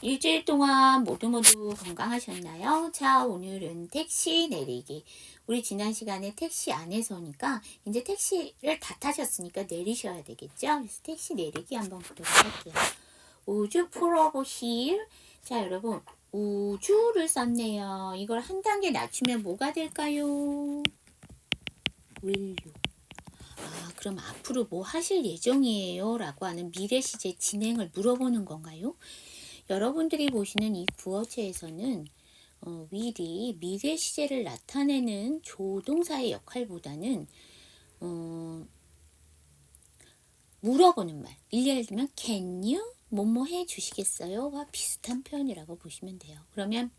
일주일 동안 모두 모두 건강하셨나요? 자, 오늘은 택시 내리기. 우리 지난 시간에 택시 안에서니까 이제 택시를 다 타셨으니까 내리셔야 되겠죠? 그래서 택시 내리기 한번 보도록 할게요. 우주 풀어보 힐. 자, 여러분. 우주를 썼네요. 이걸 한 단계 낮추면 뭐가 될까요? you. 아, 그럼 앞으로 뭐 하실 예정이에요? 라고 하는 미래 시제 진행을 물어보는 건가요? 여러분들이 보시는 이 구어체에서는 어, will이 미래 시제를 나타내는 조동사의 역할보다는 어, 물어보는 말. 예를 들면 can you 뭐뭐 해 주시겠어요?와 비슷한 표현이라고 보시면 돼요. 그러면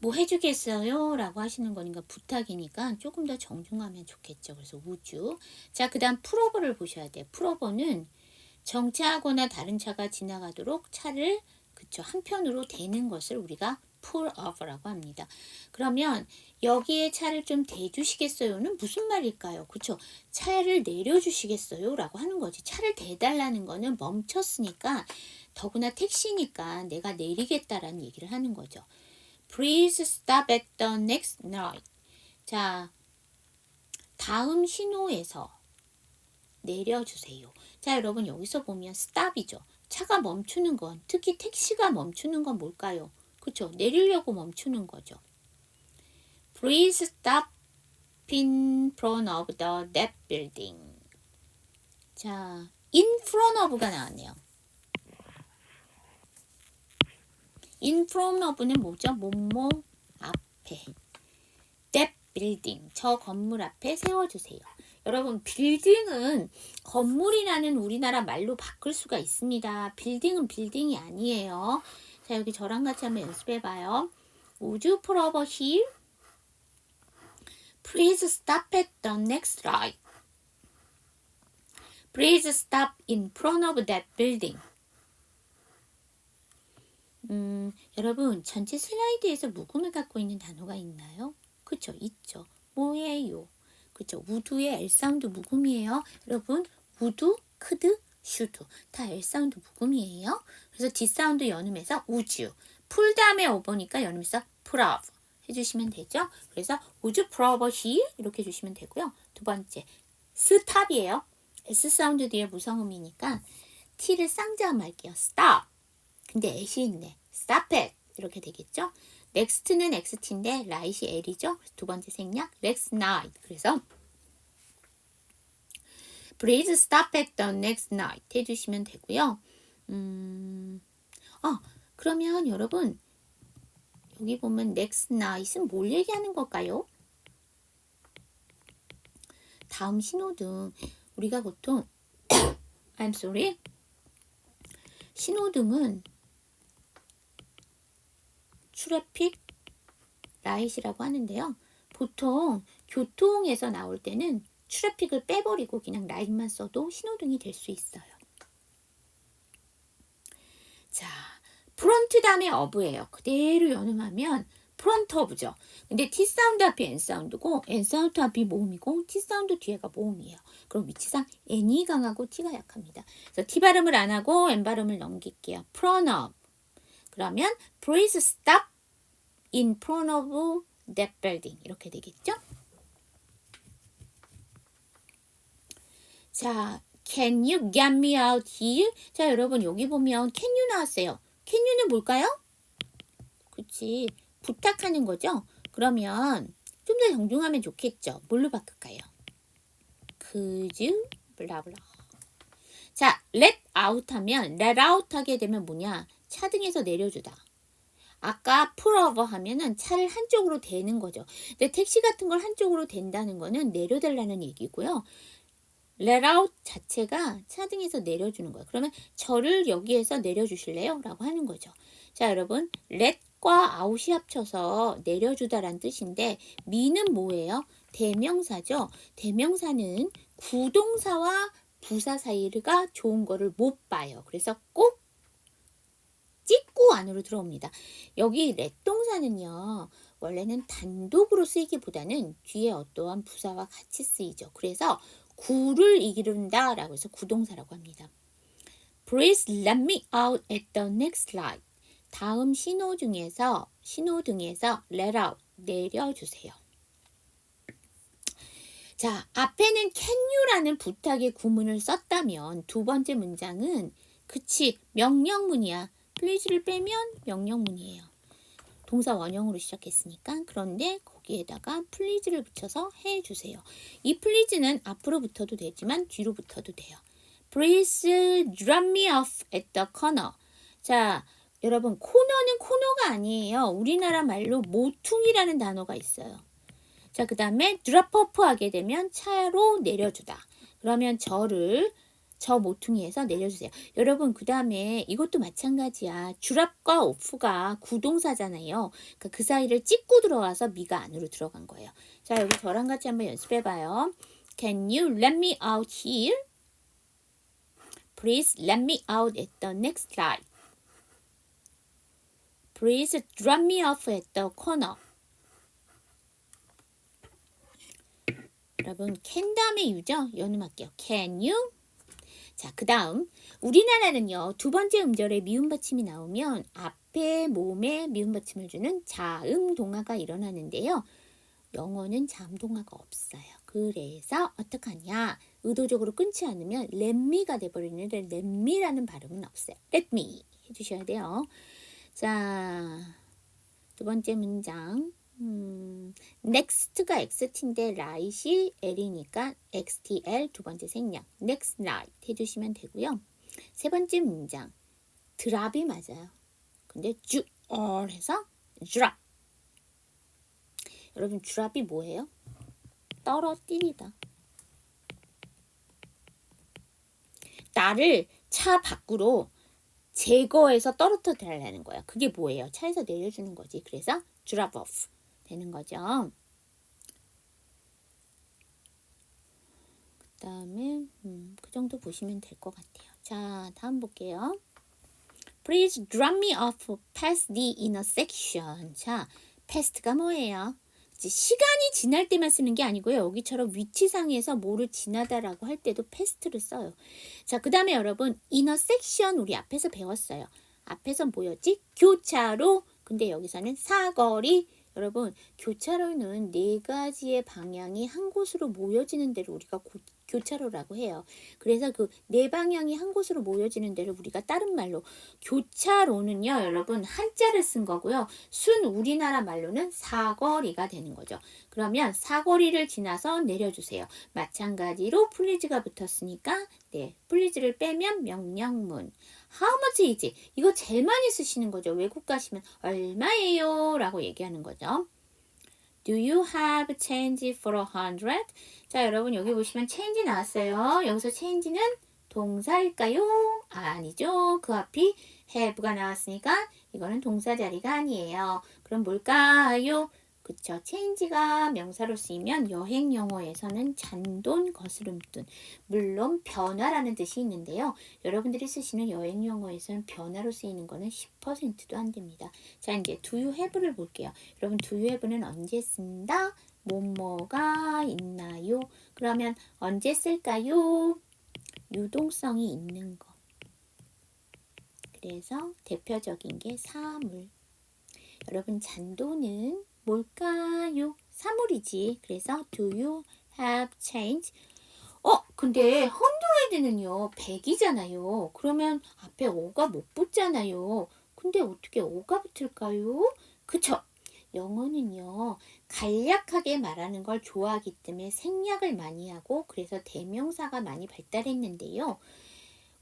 뭐 해주겠어요? 라고 하시는 거니까 부탁이니까 조금 더 정중하면 좋겠죠. 그래서 우주. 자, 그 다음 풀오버를 보셔야 돼요. 풀오버는 정차하거나 다른 차가 지나가도록 차를 그쵸 한편으로 대는 것을 우리가 pull over라고 합니다. 그러면 여기에 차를 좀 대주시겠어요는 무슨 말일까요? 그쵸 차를 내려주시겠어요? 라고 하는 거지. 차를 대달라는 거는 멈췄으니까 더구나 택시니까 내가 내리겠다라는 얘기를 하는 거죠. Please stop at the next light. 자, 다음 신호에서 내려주세요. 자, 여러분 여기서 보면 stop이죠. 차가 멈추는 건 특히 택시가 멈추는 건 뭘까요? 그쵸? 내리려고 멈추는 거죠. Please stop in front of the that building. 자, in front of가 나왔네요. in front of는 뭐죠? 뭐뭐 앞에. that building. 저 건물 앞에 세워 주세요. 여러분, 빌딩은 건물이라는 우리나라 말로 바꿀 수가 있습니다. 빌딩은 빌딩이 아니에요. 자, 여기 저랑 같이 한번 연습해봐요. Would you pull over here? Please stop at the next light. Please stop in front of that building. 음, 여러분, 전체 슬라이드에서 묵음을 갖고 있는 단어가 있나요? 그쵸, 있죠. 뭐예요? 그쵸, 우두의 L 사운드 묵음이에요. 여러분, 우두, 크드, 슈드 다 L 사운드 묵음이에요. 그래서 D 사운드 연음해서 우주, 풀 다음에 오버니까 연음해서 프라브 해주시면 되죠. 그래서 우주 프라버 히 이렇게 해주시면 되고요. 두 번째, 스탑이에요. S 사운드 뒤에 무성음이니까 T를 쌍자음 할게요. stop. 근데 S이 있네. stop it. 이렇게 되겠죠? Next는 xt인데 right이 l이죠? 두 번째 생략 next night. 그래서 please stop at the next night 해주시면 되고요. 음, 아, 그러면 여러분 여기 보면 next night은 뭘 얘기하는 걸까요? 다음 신호등 우리가 보통 I'm sorry 신호등은 트래픽 라이트라고 하는데요. 보통 교통에서 나올 때는 트래픽을 빼버리고 그냥 라인만 써도 신호등이 될 수 있어요. 자, 프론트 다음에 어브예요. 그대로 연음하면 프론트 어브죠. 근데 T 사운드 앞이 N 사운드고 N 사운드 앞이 모음이고 T 사운드 뒤에가 모음이에요. 그럼 위치상 N이 강하고 T가 약합니다. 그래서 T 발음을 안 하고 N 발음을 넘길게요. 프론 업. 그러면 please stop in front of that building 이렇게 되겠죠? 자, can you get me out here? 자, 여러분 여기 보면 can you 나왔어요. can you는 뭘까요? 그치, 부탁하는 거죠? 그러면 좀 더 정중하면 좋겠죠? 뭘로 바꿀까요? could you? 블라블라. 자, let out 하면 let out 하게 되면 뭐냐? 차등에서 내려주다. 아까 over 하면은 차를 한쪽으로 대는 거죠. 근데 택시 같은 걸 한쪽으로 댄다는 거는 내려달라는 얘기고요. let 자체가 차등에서 내려주는 거예요. 그러면 저를 여기에서 내려주실래요? 라고 하는 거죠. 자, 여러분, let과 out이 합쳐서 내려주다란 뜻인데, me는 뭐예요? 대명사죠. 대명사는 구동사와 부사 사이가 좋은 거를 못 봐요. 그래서 꼭 찍고 안으로 들어옵니다. 여기 렛동사는요. 원래는 단독으로 쓰이기보다는 뒤에 어떠한 부사와 같이 쓰이죠. 그래서 구를 이기른다 라고 해서 구동사라고 합니다. Please let me out at the next light. 다음 신호 중에서 신호 등에서 let out 내려주세요. 자, 앞에는 can you라는 부탁의 구문을 썼다면 두 번째 문장은 그치 명령문이야. Please를 빼면 명령문이에요. 동사 원형으로 시작했으니까 그런데 거기에다가 please를 붙여서 해주세요. 이 please는 앞으로 붙어도 되지만 뒤로 붙어도 돼요. Please drop me off at the corner. 자, 여러분 코너는 코너가 아니에요. 우리나라 말로 모퉁이라는 단어가 있어요. 자, 그 다음에 drop off 하게 되면 차로 내려주다. 그러면 저를 저 모퉁이에서 내려주세요. 여러분 그 다음에 이것도 마찬가지야. 드랍과 off가 구동사잖아요. 그러니까 그 사이를 찍고 들어와서 미가 안으로 들어간 거예요. 자 여기 저랑 같이 한번 연습해봐요. Can you let me out here? Please let me out at the next light. Please drop me off at the corner. 여러분 can 다음에 유죠? 연음할게요. Can you? 자, 그 다음 우리나라는요. 두 번째 음절에 미음 받침이 나오면 앞에 몸에 미음 받침을 주는 자음 동화가 일어나는데요. 영어는 자음 동화가 없어요. 그래서 어떡하냐? 의도적으로 끊지 않으면 렛미가 돼버리는데 렛미라는 발음은 없어요. me 해주셔야 돼요. 자, 두 번째 문장. 음, next가 xt인데 right이 l이니까 xtl 두 번째 생략 next right 해주시면 되고요. 세 번째 문장 드랍이 맞아요. 근데 주 all 해서 drop 여러분 드랍이 뭐예요? 떨어뜨리다. 나를 차 밖으로 제거해서 떨어뜨려 달라는 거야. 그게 뭐예요? 차에서 내려주는 거지. 그래서 drop off. 되는 거죠. 그 다음에 음, 그 정도 보시면 될 것 같아요. 자, 다음 볼게요. Please drop me off past the intersection. 자, past가 뭐예요? 시간이 지날 때만 쓰는 게 아니고요. 여기처럼 위치상에서 뭐를 지나다라고 할 때도 past를 써요. 자, 그 다음에 여러분 intersection 우리 앞에서 배웠어요. 앞에서 뭐였지? 교차로. 근데 여기서는 사거리 여러분 교차로는 네 가지의 방향이 한 곳으로 모여지는 데를 우리가 고, 교차로라고 해요. 그래서 그 네 방향이 한 곳으로 모여지는 데를 우리가 다른 말로 교차로는요, 여러분 한자를 쓴 거고요. 순 우리나라 말로는 사거리가 되는 거죠. 그러면 사거리를 지나서 내려주세요. 마찬가지로 플리즈가 붙었으니까 네, 플리즈를 빼면 명령문. How much is? 이거 제일 많이 쓰시는 거죠. 외국 가시면 얼마예요? 라고 얘기하는 거죠. Do you have change for a hundred? 자, 여러분 여기 보시면 change 나왔어요. 여기서 change는 동사일까요? 아니죠. 그 앞이 have가 나왔으니까 이거는 동사 자리가 아니에요. 그럼 뭘까요? 그쵸. change가 명사로 쓰이면 여행 영어에서는 잔돈, 거스름돈. 물론 변화라는 뜻이 있는데요. 여러분들이 쓰시는 여행 영어에서는 변화로 쓰이는 거는 10%도 안 됩니다. 자, 이제 do you have를 볼게요. 여러분 do you have는 언제 쓴다? 뭐뭐가 있나요? 그러면 언제 쓸까요? 유동성이 있는 거. 그래서 대표적인 게 사물. 여러분 잔돈은 뭘까요? 사물이지. 그래서 do you have change? 어, 근데 헌드레드는요, 100이잖아요. 그러면 앞에 5가 못 붙잖아요. 근데 어떻게 5가 붙을까요? 그쵸? 영어는요, 간략하게 말하는 걸 좋아하기 때문에 생략을 많이 하고, 그래서 대명사가 많이 발달했는데요.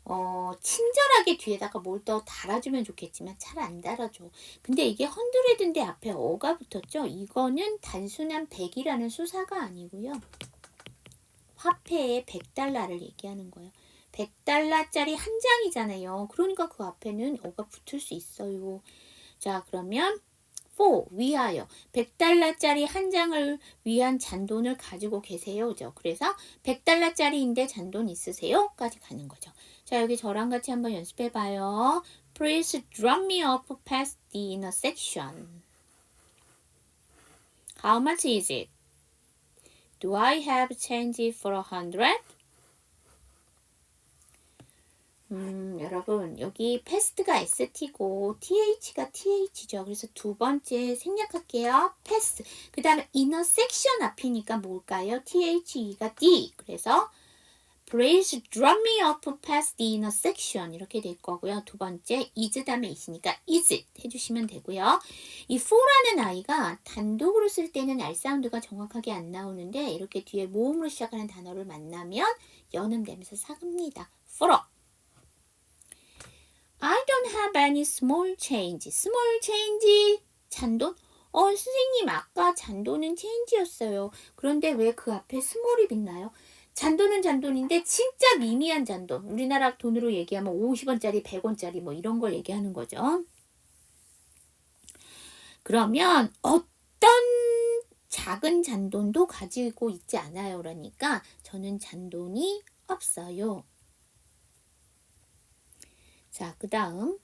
어, 친절하게 뒤에다가 뭘 더 달아주면 좋겠지만 잘 안 달아줘. 근데 이게 헌드레드인데 앞에 어가 붙었죠? 이거는 단순한 100이라는 수사가 아니고요. 화폐의 100달러를 얘기하는 거예요. 100달러짜리 한 장이잖아요. 그러니까 그 앞에는 어가 붙을 수 있어요. 자, 그러면 for 위하여 100달러짜리 한 장을 위한 잔돈을 가지고 계세요. 죠 그래서 100달러짜리인데 잔돈 있으세요? 까지 가는 거죠. 자, 여기 저랑 같이 한번 연습해 봐요. Please drop me off past the intersection. How much is it? Do I have change for a hundred? 음, 여러분, 여기 패스트가 ST고 TH가 TH죠. 그래서 두 번째 생략할게요. 패스. 그 다음에 intersection 앞이니까 뭘까요? THE가 D. 그래서 Please drop me off past the intersection 이렇게 될 거고요. 두 번째 is 다음에 있으니까 is it 해주시면 되고요. 이 for라는 아이가 단독으로 쓸 때는 R 사운드가 정확하게 안 나오는데 이렇게 뒤에 모음으로 시작하는 단어를 만나면 연음되면서 사급니다. for I don't have any small change. small change 잔돈? 어, 선생님 아까 잔돈은 change였어요. 그런데 왜 그 앞에 small이 빛나요? 잔돈은 잔돈인데 진짜 미미한 잔돈. 우리나라 돈으로 얘기하면 50원짜리, 100원짜리 뭐 이런 걸 얘기하는 거죠. 그러면 어떤 작은 잔돈도 가지고 있지 않아요. 그러니까 저는 잔돈이 없어요. 자, 그 다음.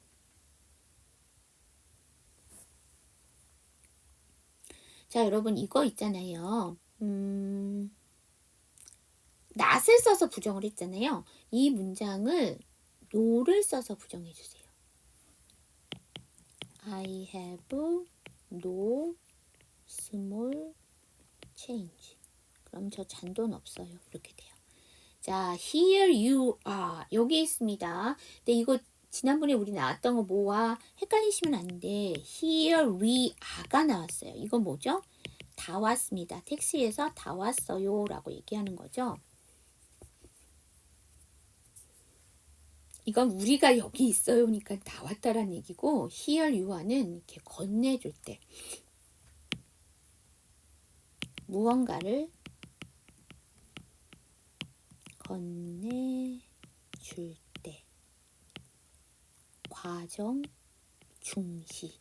자, 여러분, 이거 있잖아요. 음, 낫을 써서 부정을 했잖아요. 이 문장을 no를 써서 부정해 주세요. I have no small change. 그럼 저 잔돈 없어요. 이렇게 돼요. 자, here you are. 여기 있습니다. 근데 이거 지난번에 우리 나왔던 거 뭐와 헷갈리시면 안 돼. Here we are가 나왔어요. 이거 뭐죠? 다 왔습니다. 택시에서 다 왔어요. 라고 얘기하는 거죠. 이건 우리가 여기 있어요니까 다 왔다라는 얘기고 you are는 이렇게 건네줄 때 무언가를 건네줄 때 과정 중시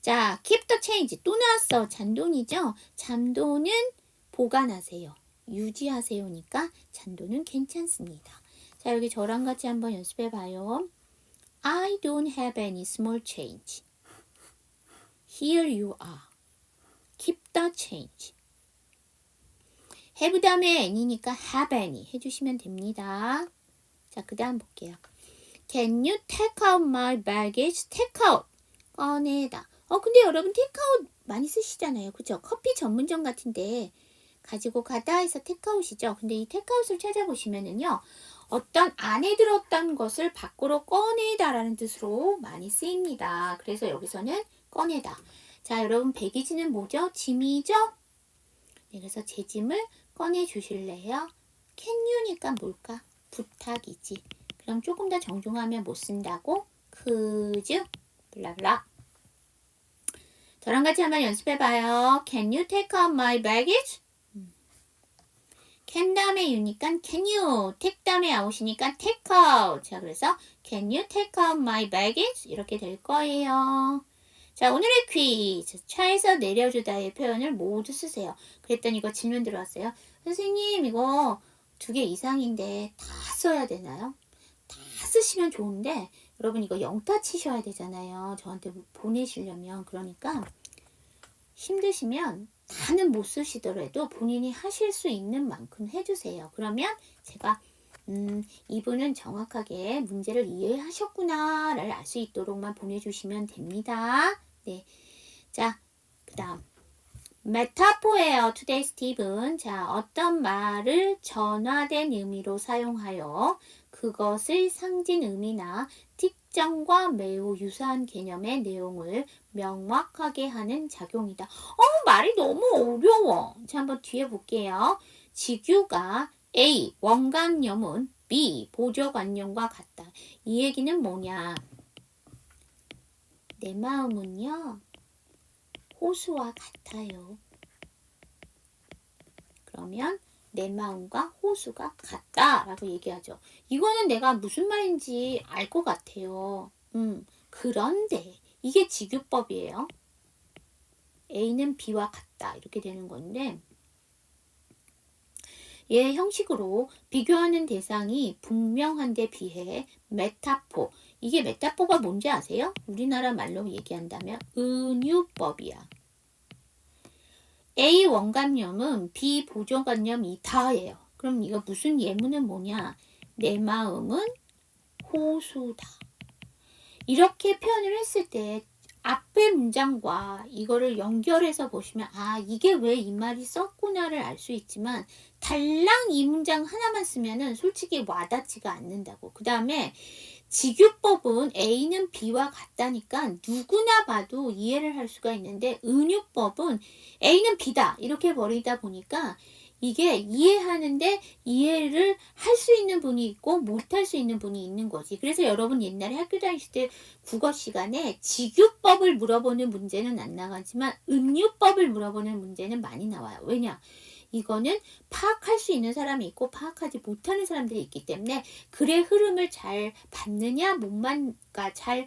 자, keep the change 또 나왔어. 잔돈이죠? 잔돈은 보관하세요. 유지하세요니까 잔돈은 괜찮습니다. 자, 여기 저랑 같이 한번 연습해 봐요. I don't have any small change. Here you are. Keep the change. have 다음에 any니까 have any 해주시면 됩니다. 자, 그 다음 볼게요. Can you take out my baggage? take out. 꺼내다. 어, 근데 여러분 out 많이 쓰시잖아요. 그죠? 커피 전문점 같은데 가지고 가다 해서 out이죠. 근데 이 out을 찾아보시면은요. 어떤 안에 들었던 것을 밖으로 꺼내다라는 뜻으로 많이 쓰입니다. 그래서 여기서는 꺼내다. 자, 여러분 배기지는 뭐죠? 짐이죠? 네, 그래서 제 짐을 꺼내 주실래요? can you니까 뭘까? 부탁이지. 그럼 조금 더 정중하면 못 쓴다고? 그즈? 블라블라. 저랑 같이 한번 연습해봐요. Can you take out my baggage? Can 다음에 you니까 can you, take 다음에 out이니까 take out. 자, 그래서 can you take out my baggage? 이렇게 될 거예요. 자, 오늘의 퀴즈. 차에서 내려주다의 표현을 모두 쓰세요. 그랬더니 이거 질문 들어왔어요. 선생님, 이거 두 개 이상인데 다 써야 되나요? 다 쓰시면 좋은데, 여러분 이거 영타 치셔야 되잖아요. 저한테 보내시려면. 그러니까 힘드시면 다는 못 쓰시더라도 본인이 하실 수 있는 만큼 해주세요. 그러면 제가 음, 이분은 정확하게 문제를 이해하셨구나를 알 수 있도록만 보내주시면 됩니다. 네. 자, 그 다음. 메타포예요. 투데이 스티븐. 자, 어떤 말을 전화된 의미로 사용하여 그것을 상징 의미나 특정과 매우 유사한 개념의 내용을 명확하게 하는 작용이다. 어, 말이 너무 어려워. 자, 한번 뒤에 볼게요. 지규가 A. 원관념은 B. 보조관념과 같다. 이 얘기는 뭐냐? 내 마음은요, 호수와 같아요. 그러면 내 마음과 호수가 같다라고 얘기하죠. 이거는 내가 무슨 말인지 알 것 같아요. 음, 그런데 이게 지규법이에요. A는 B와 같다 이렇게 되는 건데 얘 형식으로 비교하는 대상이 분명한 데 비해 메타포 이게 메타포가 뭔지 아세요? 우리나라 말로 얘기한다면 은유법이야. A 원관념은 B 보조관념 이 다예요. 그럼 이거 무슨 예문은 뭐냐? 내 마음은 호수다. 이렇게 표현을 했을 때 앞의 문장과 이거를 연결해서 보시면 아 이게 왜 이 말이 썼구나를 알 수 있지만 달랑 이 문장 하나만 쓰면은 솔직히 와닿지가 않는다고. 그 다음에 직유법은 A는 B와 같다니까 누구나 봐도 이해를 할 수가 있는데 은유법은 A는 B다 이렇게 버리다 보니까 이게 이해하는데 이해를 할 수 있는 분이 있고 못 할 수 있는 분이 있는 거지. 그래서 여러분 옛날에 학교 다니실 때 국어 시간에 직유법을 물어보는 문제는 안 나가지만 은유법을 물어보는 문제는 많이 나와요. 왜냐? 이거는 파악할 수 있는 사람이 있고 파악하지 못하는 사람들이 있기 때문에 글의 흐름을 잘 봤느냐 못만 그러니까 잘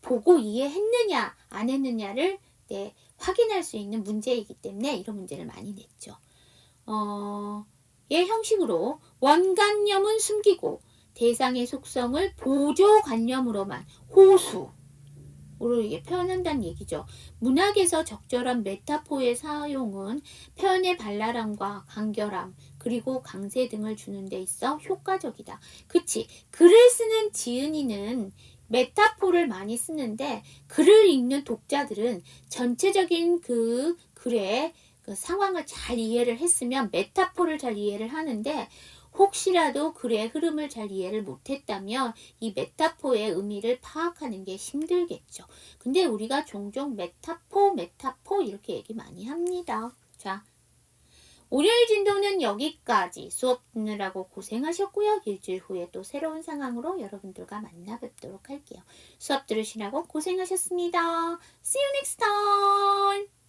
보고 이해했느냐 안 했느냐를 네, 확인할 수 있는 문제이기 때문에 이런 문제를 많이 냈죠. 어, 의 형식으로 원관념은 숨기고 대상의 속성을 보조관념으로만 호수 으로 이게 표현한다는 얘기죠. 문학에서 적절한 메타포의 사용은 표현의 발랄함과 간결함 그리고 강세 등을 주는 데 있어 효과적이다. 그치? 글을 쓰는 지은이는 메타포를 많이 쓰는데 글을 읽는 독자들은 전체적인 그 글의 그 상황을 잘 이해를 했으면 메타포를 잘 이해를 하는데 혹시라도 글의 흐름을 잘 이해를 못했다면 이 메타포의 의미를 파악하는 게 힘들겠죠. 근데 우리가 종종 메타포, 메타포 이렇게 얘기 많이 합니다. 자, 월요일 진도는 여기까지 수업 듣느라고 고생하셨고요. 일주일 후에 또 새로운 상황으로 여러분들과 만나 뵙도록 할게요. 수업 들으시라고 고생하셨습니다. See you next time!